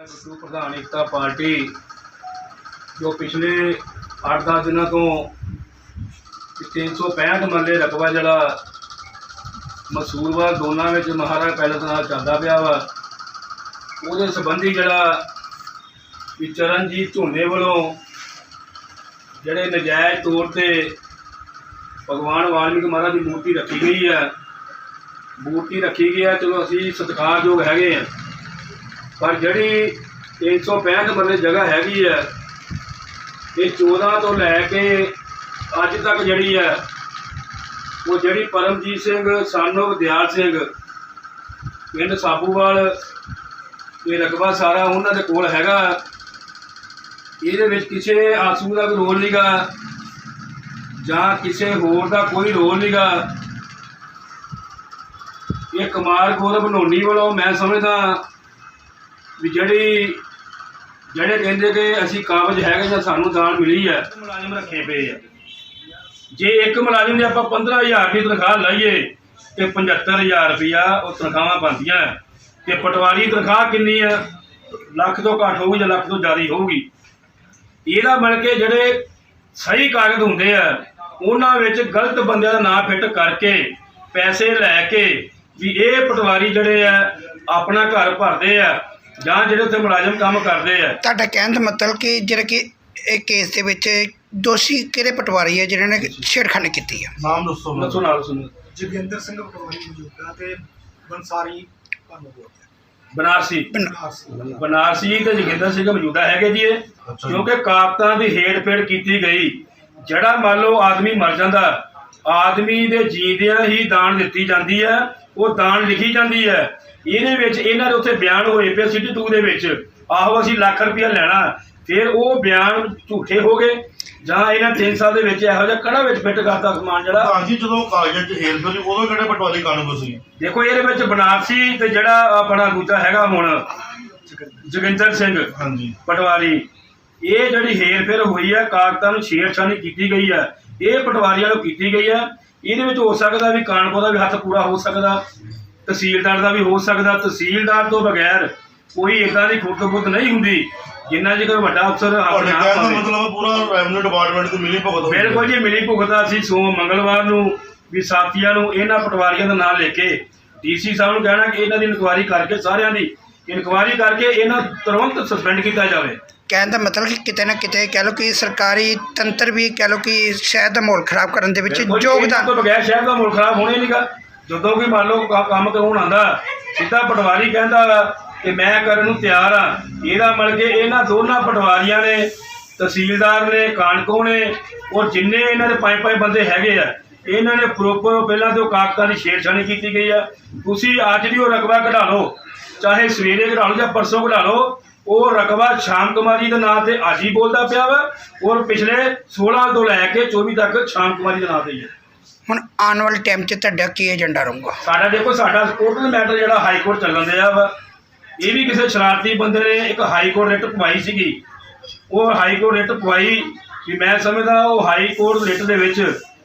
ਮੈਂ ਬਿੱਟੂ ਪ੍ਰਧਾਨ ਏਕਤਾ ਪਾਰਟੀ, ਜੋ ਪਿਛਲੇ 8-10 ਦਿਨਾਂ ਤੋਂ 365 ਮਰਲੇ ਰਕਬਾ ਜਿਹੜਾ ਮਸੂਰਵਾ ਦੋਨਾਂ ਵਿੱਚ ਮਹਾਰਾਜ ਪੈਲਸ ਨਾਲ ਚੱਲਦਾ ਪਿਆ ਵਾ, ਉਹਦੇ ਸੰਬੰਧੀ ਜਿਹੜਾ ਵੀ ਚਰਨਜੀਤ ਝੋਨੇ ਵੱਲੋਂ ਜਿਹੜੇ ਨਜਾਇਜ਼ ਤੌਰ ਤੇ ਭਗਵਾਨ ਵਾਲਮੀਕ ਮਹਾਰਾਜ ਦੀ ਮੂਰਤੀ ਰੱਖੀ ਗਈ ਹੈ ਮੂਰਤੀ ਰੱਖੀ ਗਈ ਹੈ ਚਲੋ ਅਸੀਂ ਸਤਿਕਾਰਯੋਗ ਹੈਗੇ ਆ। ਪਰ ਜਿਹੜੀ 365 ਬੰਦੇ ਜਗ੍ਹਾ ਹੈਗੀ ਹੈ, ਇਹ 14 ਤੋਂ ਲੈ ਕੇ ਅੱਜ ਤੱਕ ਜਿਹੜੀ ਹੈ, ਉਹ ਜਿਹੜੀ ਪਰਮਜੀਤ ਸਿੰਘ ਸਾਨੋ ਦਿਆਲ ਸਿੰਘ, ਪਿੰਡ ਸਾਬੂਵਾਲ ਇਹ ਰਕਬਾ ਸਾਰਾ ਉਹਨਾਂ ਦੇ ਕੋਲ ਹੈਗਾ। ਇਹਦੇ ਵਿੱਚ ਕਿਸੇ ਆਸੂ ਦਾ ਕੋਈ ਰੋਲ ਨਹੀਂਗਾ ਜਾਂ ਕਿਸੇ ਹੋਰ ਦਾ ਕੋਈ ਰੋਲ ਨਹੀਂਗਾ ਇਹ ਕੁਮਾਰ ਗੌਰਵ ਨੋਨੀ ਵੱਲੋਂ ਮੈਂ ਸਮਝਦਾ ਵੀ ਜਿਹੜੀ ਜਿਹੜੇ ਕਹਿੰਦੇ ਕਿ ਅਸੀਂ ਕਾਬਜ ਹੈਗੇ ਜਾਂ ਸਾਨੂੰ ਦਾਨ ਮਿਲੀ ਹੈ ਮੁਲਾਜ਼ਮ ਰੱਖੇ ਪਏ ਆ। ਜੇ ਇੱਕ ਮੁਲਾਜ਼ਮ ਦੀ ਆਪਾਂ 15000 ਦੀ ਤਨਖਾਹ ਲਈਏ ਤੇ 75000 ਰੁਪਇਆ ਉਹ ਤਨਖਾਹਾਂ ਬਣਦੀਆਂ। ਤੇ ਪਟਵਾਰੀ ਤਨਖਾਹ ਕਿੰਨੀ ਆ ਲੱਖ ਤੋਂ ਘੱਟ ਹੋਊਗੀ ਜਾਂ ਲੱਖ ਤੋਂ ਜ਼ਿਆਦਾ ਹੀ ਹੋਊਗੀ? ਇਹਦਾ ਮਿਲ ਕੇ ਜਿਹੜੇ ਸਹੀ ਕਾਗਜ਼ ਹੁੰਦੇ ਆ ਉਹਨਾਂ ਵਿੱਚ ਗਲਤ ਬੰਦਿਆਂ ਦਾ ਨਾਮ ਫਿੱਟ ਕਰਕੇ ਪੈਸੇ ਲੈ ਕੇ ਵੀ ਇਹ ਪਟਵਾਰੀ ਜਿਹੜੇ ਆ ਆਪਣਾ ਘਰ ਭਰਦੇ ਆ ਜਾਂ ਜਿਹੜੇ ਉੱਥੇ ਮੁਲਾਜ਼ਮ ਕੰਮ ਕਰਦੇ ਆ। ਤੁਹਾਡਾ ਕਹਿਣ ਦਾ ਮਤਲਬ ਕਿ ਜਿਹੜਾ ਕਿ ਇਹ ਕੇਸ ਦੇ ਵਿੱਚ ਦੋਸ਼ੀ ਕਿਹੜੇ ਪਟਵਾਰੀ ਹੈ ਜਿਨ੍ਹਾਂ ਨੇ ਛੇੜਖਾਨੀ ਕੀਤੀ ਹੈ ਨਾਮ ਦੱਸੋ ਮੈਨੂੰ। ਦੱਸੋ ਨਾਲ ਸੁਣੋ ਜੋਗਿੰਦਰ ਸਿੰਘ ਪਟਵਾਰੀ ਮੌਜੂਦਾ ਤੇ ਬੰਸਾਰੀ ਭਾਨੂਪੁਰ ਬਨਾਰਸੀ। ਬਨ- ਬਨਾਰਸੀ ਤੇ ਜੋਗਿੰਦਰ ਸਿੰਘ ਮੌਜੂਦਾ ਹੈਗੇ ਜੀ ਇਹ। ਕਿਉਂਕਿ ਕਾਪਤਾਂ ਦੀ ਹੇੜ-ਫੇੜ ਕੀਤੀ ਗਈ। ਜਿਹੜਾ ਮੰਨ ਲਓ ਆਦਮੀ ਮਰ ਜਾਂਦਾ ਆਦਮੀ ਦੇ ਜੀਂਦਿਆਂ ਹੀ ਦਾਨ ਦਿੱਤੀ ਜਾਂਦੀ ਹੈ ਉਹ ਦਾਨ ਲਿਖੀ ਜਾਂਦੀ ਹੈ। ਇਹਦੇ ਵਿੱਚ ਇਹਨਾਂ ਦੇ ਉੱਥੇ ਬਿਆਨ ਹੋਏ ਪਏ ਸਿਟੀ 2 ਦੇ ਵਿੱਚ। ਆਹੋ ਅਸੀਂ ਲੱਖ ਰੁਪਇਆ ਲੈਣਾ। ਫਿਰ ਉਹ ਬਿਆਨ ਝੂਠੇ ਹੋ ਗਏ। ਜਾਂ ਇਹਨਾਂ 3 ਸਾਲ ਦੇ ਵਿੱਚ ਇਹੋ ਜਿਹਾ ਕੜਾ ਵਿੱਚ ਫਿੱਟ ਕਰਤਾ ਸਮਾਨ ਜਿਹੜਾ। ਪ੍ਰਧਾਨ ਜੀ ਜਦੋਂ ਕਾਗਜ਼ਾਂ 'ਚ ਹੇਰ ਫੇਰ ਉਦੋਂ ਕਿਹੜੇ ਪਟਵਾਰੀ ਕਾਨੂੰਨ ਸੀ? ਦੇਖੋ ਇਹਦੇ ਵਿੱਚ ਬਨਾਰਸੀ ਤੇ ਜਿਹੜਾ ਆਪਣਾ ਦੂਜਾ ਹੈਗਾ ਹੁਣ ਜੋਗਿੰਦਰ ਸਿੰਘ ਹਾਂਜੀ। ਪਟਵਾਰੀ ਇਹ ਜਿਹੜੀ ਹੇਰ ਫੇਰ ਹੋਈ ਹੈ ਕਾਗਜ਼ਾਂ ਨੂੰ ਛੇੜਛਾਣੀ ਕੀਤੀ ਗਈ ਹੈ। ਇਹ ਪਟਵਾਰੀਆਂ ਨੂੰ ਕੀਤੀ ਗਈ ਹੈ। ਇਹਦੇ ਵਿੱਚ ਹੋ ਸਕਦਾ ਵੀ ਕਾਨਪੁਰ ਦਾ ਵੀ ਹੱਥ ਪੂਰਾ ਹੋ ਸਕਦਾ ਤਹਿਸੀਲਦਾਰ ਦਾ ਵੀ ਹੋ ਸਕਦਾ। ਤਹਿਸੀਲਦਾਰ ਤੋਂ ਬਗੈਰ ਕੋਈ ਇਦਾਂ ਦੀ ਖੁਰਦ ਨਹੀਂ ਹੁੰਦੀ ਜਿੰਨਾ ਜੇ ਕੋਈ ਵੱਡਾ ਅਫਸਰ ਨਾ ਕਹਿਣ ਦਾ ਮਤਲਬ ਪੂਰਾ ਰੈਵਨਿਊ ਡਿਪਾਰਟਮੈਂਟ ਦੀ ਮਿਲੀ ਭਗਤ। ਬਿਲਕੁਲ ਜੀ ਮਿਲੀ ਭੁਗਤਾ ਸੀ। ਸੋ ਮੰਗਲਵਾਰ ਨੂੰ ਵੀ ਸਾਥੀਆਂ ਨੂੰ ਇਹਨਾਂ ਪਟਵਾਰੀਆਂ ਦਾ ਨਾਮ ਲੈ ਕੇ ਡੀਸੀ ਸਾਹਿਬ ਨੂੰ ਕਹਿਣਾ ਕਿ ਇਹਨਾਂ ਦੀ ਇਨਕੁਆਇਰੀ ਕਰਕੇ ਸਾਰਿਆਂ ਦੀ ਇਨਕੁਆਇਰੀ ਕਰਕੇ ਇਹਨਾਂ ਤੁਰੰਤ ਸਸਪੈਂਡ ਕੀਤਾ ਜਾਵੇ। ਕਹਿਣ ਦਾ ਮਤਲਬ ਕਿ ਕਿਤੇ ਨਾ ਕਿਤੇ ਕਹਿ ਲਓ ਕਿ ਸਰਕਾਰੀ ਤੰਤਰ ਵੀ ਕਹਿ ਲਓ ਕਿ ਸ਼ਹਿਰ ਦਾ ਮਾਹੌਲ ਖਰਾਬ ਕਰਨ ਦੇ ਵਿੱਚ ਯੋਗਦਾਨ ਤੋਂ ਬਗੈਰ ਸ਼ਹਿਰ ਦਾ ਮੁਲਕ ਖਰਾਬ ਹੋਣਾ ਹੀ ਨਹੀਂਗਾ। ਜਦੋਂ ਕੋਈ ਮੰਨ ਲਓ ਕ- ਕੰਮ ਕਰਾਉਣ ਆਂਦਾ ਸਿੱਧਾ ਪਟਵਾਰੀ ਕਹਿੰਦਾ ਵਾ ਕਿ ਮੈਂ ਕਰਨ ਨੂੰ ਤਿਆਰ ਆ। ਇਹਦਾ ਮਿਲ ਕੇ ਇਹਨਾਂ ਦੋਨਾਂ ਪਟਵਾਰੀਆਂ ਨੇ ਤਹਿਸੀਲਦਾਰ ਨੇ ਕਾਨਕੋ ਨੇ ਔਰ ਜਿੰਨੇ ਇਹਨਾਂ ਦੇ ਪੰਜ ਪੰਜ ਬੰਦੇ ਹੈਗੇ ਆ ਇਹਨਾਂ ਨੇ ਪ੍ਰੋਪਰ ਪਹਿਲਾਂ ਤੋਂ ਕਾਗਜ਼ਾਂ ਦੀ ਛੇੜਛਾਣੀ ਕੀਤੀ ਗਈ ਆ। ਤੁਸੀਂ ਅੱਜ ਦੀ ਉਹ ਰਕਬਾ ਕਢਾ ਲਓ ਚਾਹੇ ਸਵੇਰੇ ਕਢਾ ਲਓ ਜਾਂ ਪਰਸੋਂ ਕਢਾ ਲਓ ਉਹ ਰਕਬਾ ਸ਼ਾਮ ਕੁਮਾਰੀ ਦੇ ਨਾਂ ਤੇ ਅੱਜ ਹੀ ਬੋਲਦਾ ਪਿਆ ਵਾ ਔਰ ਪਿਛਲੇ 16 ਤੋਂ ਲੈ ਕੇ 24 ਤੱਕ ਸ਼ਾਮ ਕੁਮਾਰੀ ਦੇ ਨਾਂ ਤੇ ਹੀ ਹੈ। ਹੁਣ ਆਉਣ ਵਾਲੇ ਟਾਈਮ 'ਚ ਤੁਹਾਡਾ ਕੀ ਏਜੰਡਾ ਰਹੂਗਾ? ਸਾਡਾ ਦੇਖੋ ਸਾਡਾ ਟੋਟਲ ਮੈਟਰ ਜਿਹੜਾ ਹਾਈ ਕੋਰਟ ਚੱਲਣ ਦਿਆ ਵਾ ਇਹ ਵੀ ਕਿਸੇ ਸ਼ਰਾਰਤੀ ਬੰਦੇ ਨੇ ਇੱਕ ਹਾਈ ਕੋਰਟ ਰਿਟ ਪਵਾਈ ਸੀਗੀ। ਉਹ ਹਾਈ ਕੋਰਟ ਰਿਟ ਪਵਾਈ ਵੀ ਮੈਂ ਸਮਝਦਾ ਉਹ ਹਾਈ ਕੋਰਟ ਰਿਟ ਦੇ ਵਿੱਚ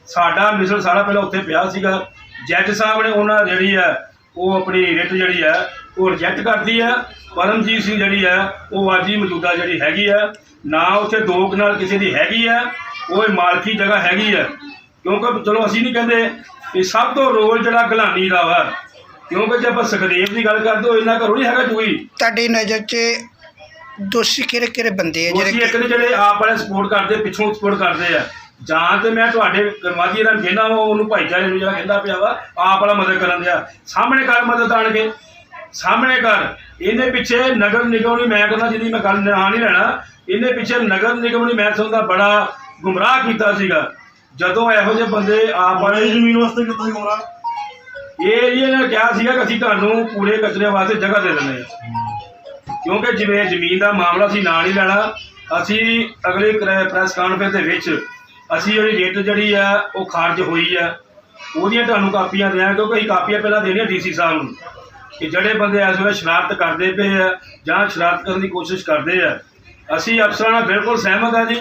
ਸਾਡਾ ਮਿਸਲ ਸਾਰਾ ਪਹਿਲਾਂ ਉੱਥੇ ਪਿਆ ਸੀਗਾ। ਜੱਜ ਸਾਹਿਬ ਨੇ ਉਹਨਾਂ ਜਿਹੜੀ ਆ ਉਹ ਆਪਣੀ ਰਿਟ ਜਿਹੜੀ ਆ ਉਹ ਰਿਜੈਕਟ ਕਰਦੀ ਆ ਪਰਮਜੀਤ ਸਿੰਘ ਜਿਹੜੀ ਆ ਉਹ ਹੀ ਮੌਜੂਦਾ ਜਿਹੜੀ ਹੈਗੀ ਆ ਨਾ ਉੱਥੇ ਦੋ ਕਨਾਲ ਕਿਸੇ ਦੀ ਹੈਗੀ ਆ ਉਹ ਇਹ ਮਾਲਕੀ ਜਗ੍ਹਾ ਹੈਗੀ ਆ। ਕਿਉਂਕਿ ਚਲੋ ਅਸੀਂ ਨਹੀਂ ਕਹਿੰਦੇ ਕਿ ਸਭ ਤੋਂ ਰੋਲ ਜਿਹੜਾ ਗਲਾਨੀ ਦਾ ਵਾ ਕਿਉਂਕਿ ਜੇ ਆਪਾਂ ਸੁਖਦੇਵ ਦੀ ਗੱਲ ਕਰਦੇ ਹੋ ਇਹਨਾਂ ਘਰੋਂ ਨਹੀਂ ਹੈਗਾ ਜੂਈ ਤੁਹਾਡੀ ਨਜ਼ਰ 'ਚ ਦੋਸ਼ੀ ਕਿਹੜੇ ਕਿਹੜੇ ਬੰਦੇ ਆ ਜਿਹੜੇ ਇੱਕ ਨੇ ਜਿਹੜੇ ਆਪ ਵਾਲੇ ਸਪੋਰਟ ਕਰਦੇ ਪਿੱਛੋਂ ਸਪੋਰਟ ਕਰਦੇ ਆ। ਜਾਂ ਤੇ ਮੈਂ ਤੁਹਾਡੇ ਕਰਮਾਦੀ ਨਾਲ ਕਹਿੰਦਾ ਉਹਨੂੰ ਭਾਈਚਾਰੇ ਨੂੰ ਜਿਹੜਾ ਕਹਿੰਦਾ ਪਿਆ ਵਾ ਆਪ ਵਾਲਾ ਮਦਦ ਕਰਨ ਦਿਆ। ਸਾਹਮਣੇ ਕਰ ਮਦਦ ਆਣ ਕੇ? ਸਾਹਮਣੇ ਕਰ। ਇਹਦੇ ਪਿੱਛੇ ਨਗਰ ਨਿਗਮ ਨਹੀਂ ਮੈਂ ਕਹਿੰਦਾ ਜਿਹਦੀ ਮੈਂ ਗੱਲ ਨਾਂ ਨਹੀਂ ਲੈਣਾ। ਇਹਦੇ ਪਿੱਛੇ ਨਗਰ ਨਿਗਮ ਨੇ ਮੈਂ ਸਮਝਦਾ ਬੜਾ ਗੁੰਮਰਾਹ ਕੀਤਾ ਸੀਗਾ। ਜਦੋਂ ਇਹੋ ਜਿਹੇ ਬੰਦੇ ਆਪ ਵਾਲੇ ਜ਼ਮੀਨ ਵਾਸਤੇ ਕਿੱਦਾਂ ਗੁੰਮਰਾਹ ਇਹ ਇਹਨਾਂ ਨੇ ਕਿਹਾ ਸੀਗਾ ਕਿ ਅਸੀਂ ਤੁਹਾਨੂੰ ਕੂੜੇ ਕਚਰੇ ਵਾਸਤੇ ਜਗ੍ਹਾ ਦੇ ਦਿੰਦੇ ਹਾਂ। ਕਿਉਂਕਿ ਜਿਵੇਂ ਜ਼ਮੀਨ ਦਾ ਮਾਮਲਾ ਸੀ ਨਾਂ ਨਹੀਂ ਲੈਣਾ ਅਸੀਂ ਅਗਲੇ ਪ੍ਰੈਸ ਕਾਨਫਰੰਸ ਦੇ ਵਿੱਚ ਅਸੀਂ ਜਿਹੜੀ ਰੇਟ ਜਿਹੜੀ ਆ ਉਹ ਖਾਰਜ ਹੋਈ ਆ ਉਹਦੀਆਂ ਤੁਹਾਨੂੰ ਕਾਪੀਆਂ ਦਿਆਂ ਕਿਉਂਕਿ ਅਸੀਂ ਕਾਪੀਆਂ ਪਹਿਲਾਂ ਦੇਣੀਆਂ ਡੀਸੀ ਸਾਹਿਬ ਨੂੰ। ਕਿ ਜਿਹੜੇ ਬੰਦੇ ਇਸ ਵੇਲੇ ਸ਼ਰਾਰਤ ਕਰਦੇ ਪਏ ਆ ਜਾਂ ਸ਼ਰਾਰਤ ਕਰਨ ਦੀ ਕੋਸ਼ਿਸ਼ ਕਰਦੇ ਆ, ਅਸੀਂ ਅਫਸਰਾਂ ਨਾਲ ਬਿਲਕੁਲ ਸਹਿਮਤ ਆ ਜੀ।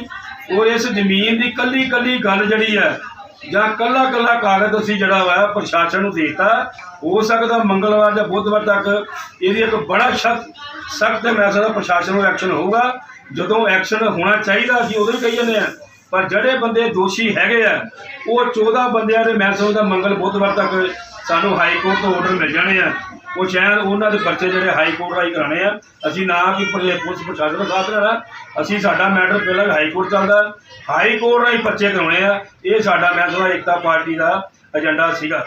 ਔਰ ਇਸ ਜ਼ਮੀਨ ਦੀ ਕੱਲੀ ਕੱਲੀ ਗੱਲ ਜਿਹੜੀ ਹੈ ਜਾਂ ਕੱਲਾ ਕੱਲਾ ਕਾਗਜ਼ ਅਸੀਂ ਜਿਹੜਾ ਵਾ ਪ੍ਰਸ਼ਾਸਨ ਨੂੰ ਦੇਤਾ, ਹੋ ਸਕਦਾ ਮੰਗਲਵਾਰ ਜਾਂ ਬੁੱਧਵਾਰ ਤੱਕ ਇਹਦੀ ਇੱਕ ਬੜਾ ਸਖਤ ਸਖਤ ਮੈਂ ਸਮਝਦਾ ਪ੍ਰਸ਼ਾਸਨ ਨੂੰ ਐਕਸ਼ਨ ਹੋਊਗਾ। ਜਦੋਂ ਐਕਸ਼ਨ ਹੋਣਾ ਚਾਹੀਦਾ, ਅਸੀਂ ਉਦੋਂ ਹੀ ਕਹੀ ਜਾਂਦੇ ਆ। ਪਰ ਜਿਹੜੇ ਬੰਦੇ ਦੋਸ਼ੀ ਹੈਗੇ ਆ, ਉਹ 14 ਬੰਦਿਆਂ ਦੇ ਮੈਂ ਸਮਝਦਾ ਮੰਗਲ ਬੁੱਧਵਾਰ ਤੱਕ ਸਾਨੂੰ ਹਾਈ ਕੋਰਟ ਤੋਂ ਆਰਡਰ ਮਿਲ ਜਾਣੇ ਆ। ਉਹ ਸ਼ਾਇਦ ਉਹਨਾਂ ਦੇ ਪਰਚੇ ਜਿਹੜੇ ਹਾਈ ਕੋਰਟ ਰਾਹੀਂ ਕਰਾਣੇ ਆ। ਅਸੀਂ ਨਾ ਕਿ ਪੁਲਿਸ ਪ੍ਰਸ਼ਾਸਨ ਖਾਤਰ ਸਾਥ ਅਸੀਂ ਸਾਡਾ ਮੈਟਰ ਪਹਿਲਾਂ ਹਾਈ ਕੋਰਟ ਚੱਲਦਾ। ਹਾਈ ਕੋਰਟ ਰਾਹੀਂ ਪਰਚੇ ਕਰਾਉਣੇ ਆ। ਇਹ ਸਾਡਾ ਮੈਂ ਸਮਝਦਾ ਏਕਤਾ ਪਾਰਟੀ ਦਾ ਏਜੰਡਾ ਸੀਗਾ।